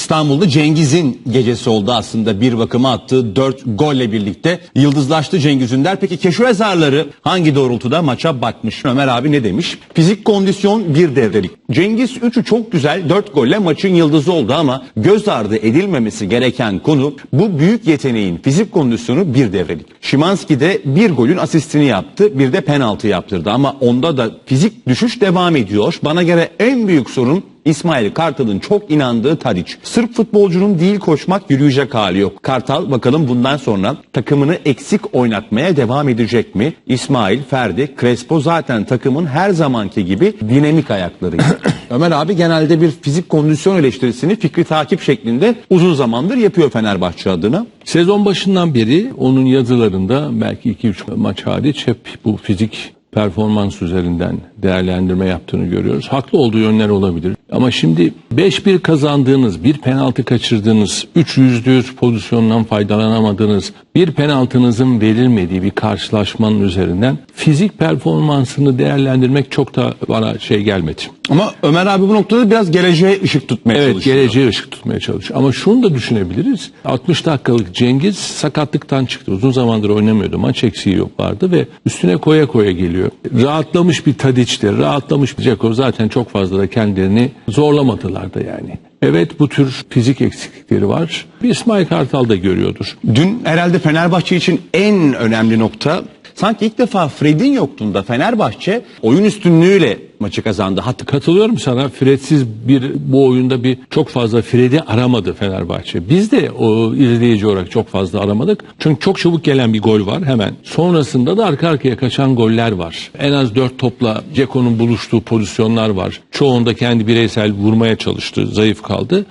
İstanbul'da Cengiz'in gecesi oldu aslında bir bakıma attığı 4 golle birlikte yıldızlaştı Cengiz Ünder. Peki keşif yazarları hangi doğrultuda maça bakmış? Ömer abi ne demiş? Fizik kondisyon bir devrelik. Cengiz 3'ü çok güzel 4 golle maçın yıldızı oldu ama göz ardı edilmemesi gereken konu bu büyük yeteneğin fizik kondisyonu bir devrelik. Şimanski de bir golün asistini yaptı bir de penaltı yaptırdı ama onda da fizik düşüş devam ediyor. Bana göre en büyük sorun İsmail Kartal'ın çok inandığı Tadic. Sırp futbolcunun değil koşmak yürüyecek hali yok. Kartal bakalım bundan sonra takımını eksik oynatmaya devam edecek mi? İsmail, Ferdi, Crespo zaten takımın her zamanki gibi dinamik ayaklarıydı. Ömer abi genelde bir fizik kondisyon eleştirisini fikri takip şeklinde uzun zamandır yapıyor Fenerbahçe adına. Sezon başından beri onun yazılarında belki 2-3 maç hariç hep bu fizik performans üzerinden değerlendirme yaptığını görüyoruz. Haklı olduğu yönler olabilir. Ama şimdi 5-1 kazandığınız, bir penaltı kaçırdığınız, 3 yüzde yüz pozisyondan faydalanamadığınız, bir penaltınızın verilmediği bir karşılaşmanın üzerinden fizik performansını değerlendirmek çok da bana şey gelmedi. Ama Ömer abi bu noktada biraz geleceğe ışık tutmaya Evet çalışıyor. geleceğe ışık tutmaya çalışıyor. Ama şunu da düşünebiliriz. 60 dakikalık Cengiz sakatlıktan çıktı. Uzun zamandır oynamıyordu. Maç eksiği yok vardı ve üstüne koya koya geliyor. Rahatlamış bir Tadiç'ti. Rahatlamış bir Ceko zaten çok fazla da kendilerini zorlamadılar da yani. Evet bu tür fizik eksiklikleri var. İsmail Kartal da görüyordur. Dün herhalde Fenerbahçe için en önemli nokta sanki ilk defa Fred'in yoktuğunda Fenerbahçe oyun üstünlüğüyle maçı kazandı. Hatta Katılıyorum sana. Fredsiz bir bu oyunda bir çok fazla Fred'i aramadı Fenerbahçe. Biz de o izleyici olarak çok fazla aramadık. Çünkü çok çabuk gelen bir gol var hemen. Sonrasında da arka arkaya kaçan goller var. En az dört topla Ceko'nun buluştuğu pozisyonlar var. Çoğunda kendi bireysel vurmaya çalıştı. Zayıf kaldı.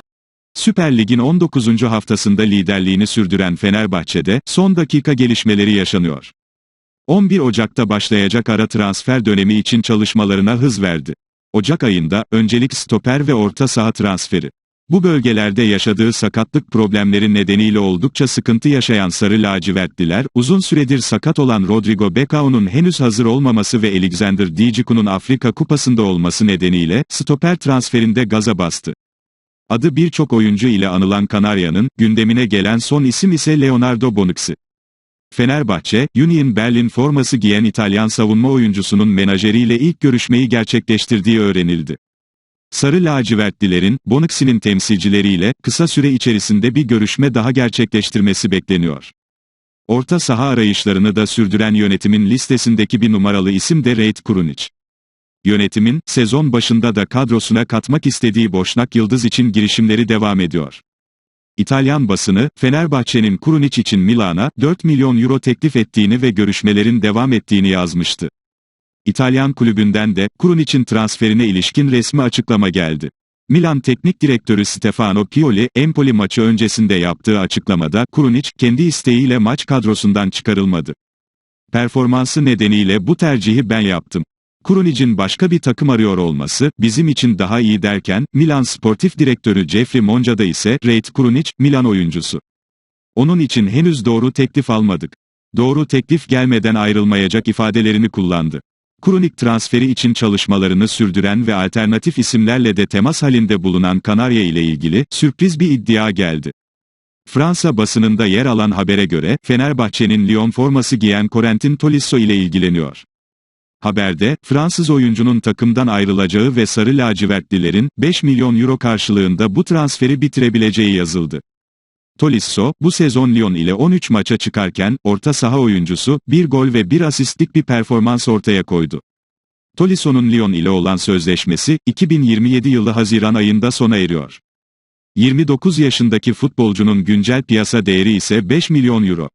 Süper Lig'in 19. haftasında liderliğini sürdüren Fenerbahçe'de son dakika gelişmeleri yaşanıyor. 11 Ocak'ta başlayacak ara transfer dönemi için çalışmalarına hız verdi. Ocak ayında öncelik stoper ve orta saha transferi. Bu bölgelerde yaşadığı sakatlık problemleri nedeniyle oldukça sıkıntı yaşayan Sarı Lacivertliler, uzun süredir sakat olan Rodrigo Becao'nun henüz hazır olmaması ve Alexander Diciku'nun Afrika Kupası'nda olması nedeniyle stoper transferinde gaza bastı. Adı birçok oyuncu ile anılan Kanarya'nın, gündemine gelen son isim ise Leonardo Bonucci. Fenerbahçe, Union Berlin forması giyen İtalyan savunma oyuncusunun menajeriyle ilk görüşmeyi gerçekleştirdiği öğrenildi. Sarı lacivertlilerin, Bonucci'nin temsilcileriyle, kısa süre içerisinde bir görüşme daha gerçekleştirmesi bekleniyor. Orta saha arayışlarını da sürdüren yönetimin listesindeki bir numaralı isim de Reit Kurunic. Yönetimin, sezon başında da kadrosuna katmak istediği Boşnak Yıldız için girişimleri devam ediyor. İtalyan basını, Fenerbahçe'nin Kurunic için Milan'a 4 milyon euro teklif ettiğini ve görüşmelerin devam ettiğini yazmıştı. İtalyan kulübünden de, Kurunic'in transferine ilişkin resmi açıklama geldi. Milan Teknik Direktörü Stefano Pioli, Empoli maçı öncesinde yaptığı açıklamada, Kurunic, kendi isteğiyle maç kadrosundan çıkarılmadı. Performansı nedeniyle bu tercihi ben yaptım. Kurunic'in başka bir takım arıyor olması, bizim için daha iyi derken, Milan Sportif Direktörü Jeffrey Monca'da ise, Reit Kurunic, Milan oyuncusu. Onun için henüz doğru teklif almadık. Doğru teklif gelmeden ayrılmayacak ifadelerini kullandı. Kurunik transferi için çalışmalarını sürdüren ve alternatif isimlerle de temas halinde bulunan Kanarya ile ilgili, sürpriz bir iddia geldi. Fransa basınında yer alan habere göre, Fenerbahçe'nin Lyon forması giyen Corentin Tolisso ile ilgileniyor. Haberde, Fransız oyuncunun takımdan ayrılacağı ve sarı lacivertlilerin, 5 milyon euro karşılığında bu transferi bitirebileceği yazıldı. Tolisso, bu sezon Lyon ile 13 maça çıkarken, orta saha oyuncusu, bir gol ve bir asistlik bir performans ortaya koydu. Tolisso'nun Lyon ile olan sözleşmesi, 2027 yılı Haziran ayında sona eriyor. 29 yaşındaki futbolcunun güncel piyasa değeri ise 5 milyon euro.